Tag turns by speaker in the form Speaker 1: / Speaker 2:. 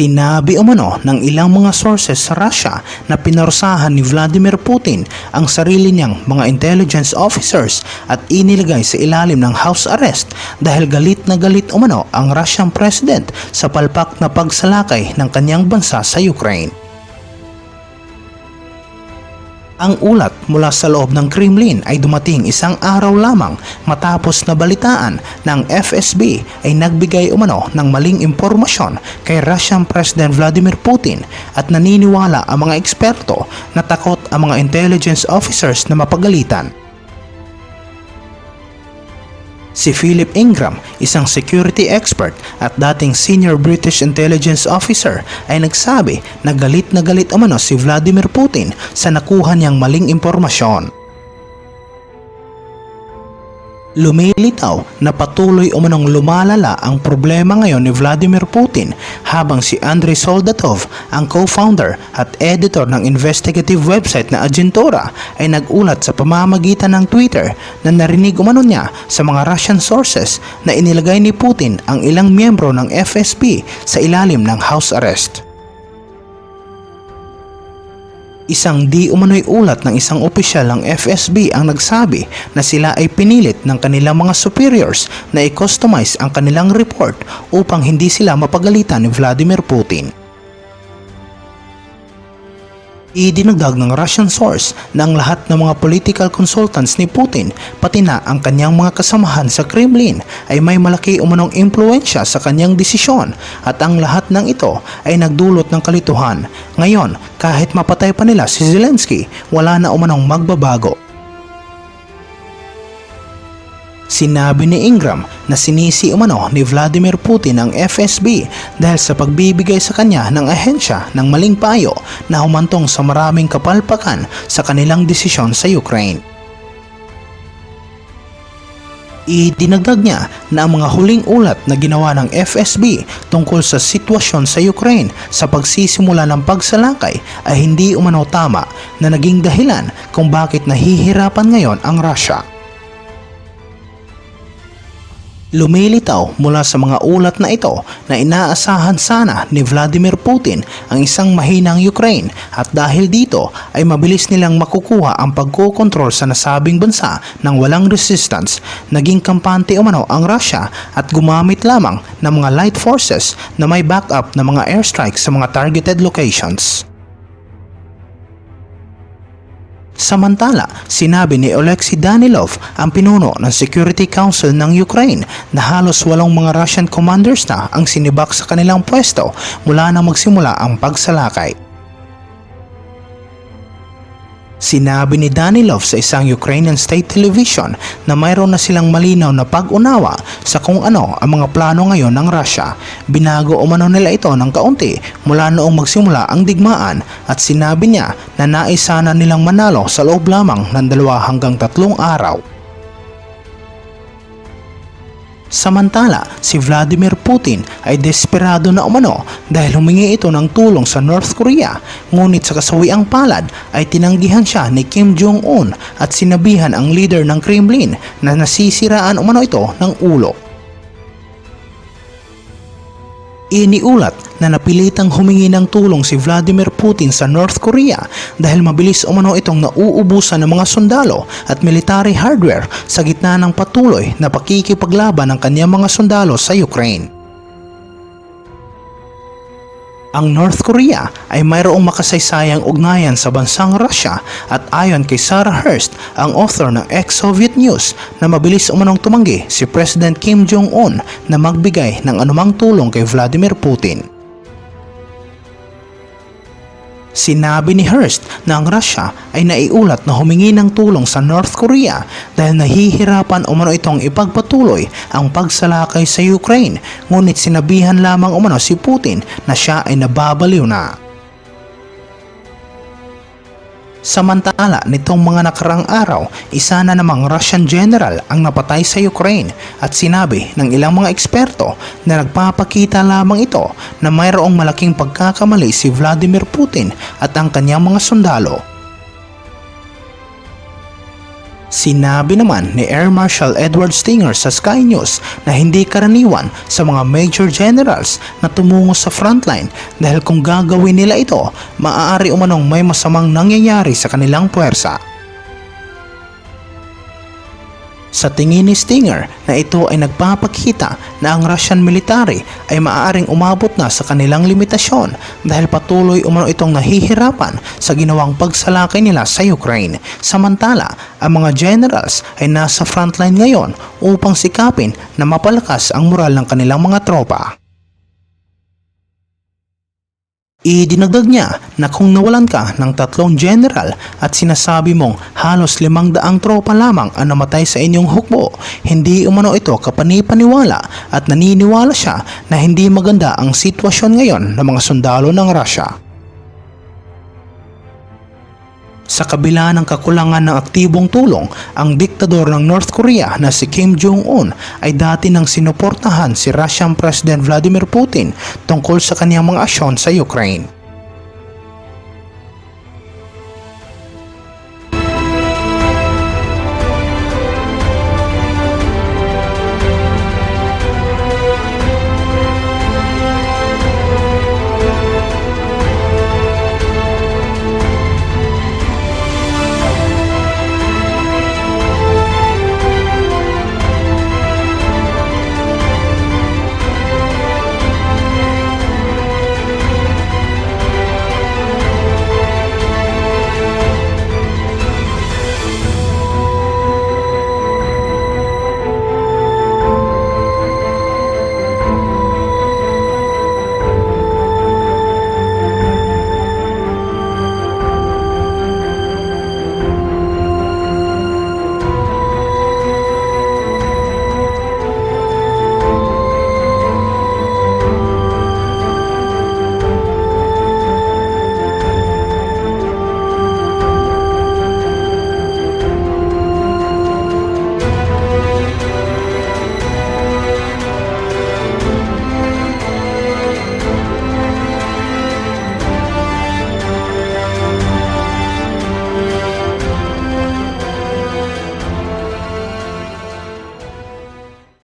Speaker 1: Sinabi umano ng ilang mga sources sa Russia na pinarusahan ni Vladimir Putin ang sarili niyang mga intelligence officers at inilagay sa ilalim ng house arrest dahil galit na galit umano ang Russian president sa palpak na pagsalakay ng kanyang bansa sa Ukraine. Ang ulat mula sa loob ng Kremlin ay dumating isang araw lamang matapos na balitaan ng FSB ay nagbigay umano ng maling impormasyon kay Russian President Vladimir Putin at naniniwala ang mga eksperto na takot ang mga intelligence officers na mapagalitan. Si Philip Ingram, isang security expert at dating senior British intelligence officer ay nagsabi na galit na galit umano si Vladimir Putin sa nakuha niyang maling impormasyon. Lumilitaw na patuloy umanong lumalala ang problema ngayon ni Vladimir Putin habang si Andrei Soldatov, ang co-founder at editor ng investigative website na Agentura ay nagulat sa pamamagitan ng Twitter na narinig umano niya sa mga Russian sources na inilagay ni Putin ang ilang miyembro ng FSB sa ilalim ng house arrest. Isang di umano'y ulat ng isang opisyal ng FSB ang nagsabi na sila ay pinilit ng kanilang mga superiors na i-customize ang kanilang report upang hindi sila mapagalitan ni Vladimir Putin. Idinagdag ng Russian source na ang lahat ng mga political consultants ni Putin pati na ang kanyang mga kasamahan sa Kremlin ay may malaki umanong impluensya sa kanyang desisyon at ang lahat ng ito ay nagdulot ng kalituhan. Ngayon, kahit mapatay pa nila si Zelensky, wala na umanong magbabago. Sinabi ni Ingram na sinisi umano ni Vladimir Putin ang FSB dahil sa pagbibigay sa kanya ng ahensya ng maling payo na humantong sa maraming kapalpakan sa kanilang desisyon sa Ukraine. Idinagdag niya na ang mga huling ulat na ginawa ng FSB tungkol sa sitwasyon sa Ukraine sa pagsisimula ng pagsalakay ay hindi umano tama na naging dahilan kung bakit nahihirapan ngayon ang Russia. Lumilitaw mula sa mga ulat na ito na inaasahan sana ni Vladimir Putin ang isang mahinang Ukraine at dahil dito ay mabilis nilang makukuha ang pagkokontrol sa nasabing bansa ng walang resistance. Naging kampante umano ang Russia at gumamit lamang ng mga light forces na may backup na mga airstrikes sa mga targeted locations. Samantala, sinabi ni Oleksiy Danilov, ang pinuno ng Security Council ng Ukraine, na halos walong mga Russian commanders na ang sinibak sa kanilang pwesto mula na magsimula ang pagsalakay. Sinabi ni Danilov sa isang Ukrainian state television na mayroon na silang malinaw na pag-unawa sa kung ano ang mga plano ngayon ng Russia. Binago umano nila ito ng kaunti mula noong magsimula ang digmaan at sinabi niya na nais sana nilang manalo sa loob lamang ng dalawa hanggang tatlong araw. Samantala, si Vladimir Putin ay desperado na umano dahil humingi ito ng tulong sa North Korea ngunit sa kasawiang palad ay tinanggihan siya ni Kim Jong-un at sinabihan ang leader ng Kremlin na nasisiraan umano ito ng ulo. Iniulat na napilitang humingi ng tulong si Vladimir Putin sa North Korea dahil mabilis umano itong nauubusan ng mga sundalo at military hardware sa gitna ng patuloy na pakikipaglaban ng kanyang mga sundalo sa Ukraine. Ang North Korea ay mayroong makasaysayang ugnayan sa bansang Russia at ayon kay Sarah Hurst, ang author ng ex-Soviet News na mabilis umanong tumanggi si President Kim Jong-un na magbigay ng anumang tulong kay Vladimir Putin. Sinabi ni Hearst na ang Russia ay naiulat na humingi ng tulong sa North Korea dahil nahihirapan umano itong ipagpatuloy ang pagsalakay sa Ukraine ngunit sinabihan lamang umano si Putin na siya ay nababaliw na. Samantala nitong mga nakarang araw, isa na namang Russian general ang napatay sa Ukraine at sinabi ng ilang mga eksperto na nagpapakita lamang ito na mayroong malaking pagkakamali si Vladimir Putin at ang kanyang mga sundalo Sinabi naman ni Air Marshal Edward Stinger sa Sky News na hindi karaniwan sa mga major generals na tumungo sa frontline dahil kung gagawin nila ito, maaari umanong may masamang nangyayari sa kanilang puwersa. Sa tingin ni Stinger na ito ay nagpapakita na ang Russian military ay maaaring umabot na sa kanilang limitasyon dahil patuloy umano itong nahihirapan sa ginawang pagsalakay nila sa Ukraine. Samantala, ang mga generals ay nasa frontline ngayon upang sikapin na mapalakas ang moral ng kanilang mga tropa. Idinagdag niya na kung nawalan ka ng tatlong general at sinasabi mong halos limang daang tropa lamang ang namatay sa inyong hukbo, hindi umano ito kapanipaniwala at naniniwala siya na hindi maganda ang sitwasyon ngayon ng mga sundalo ng Russia. Sa kabila ng kakulangan ng aktibong tulong, ang diktador ng North Korea na si Kim Jong-un ay dati nang sinuportahan si Russian President Vladimir Putin tungkol sa kanyang mga asyon sa Ukraine.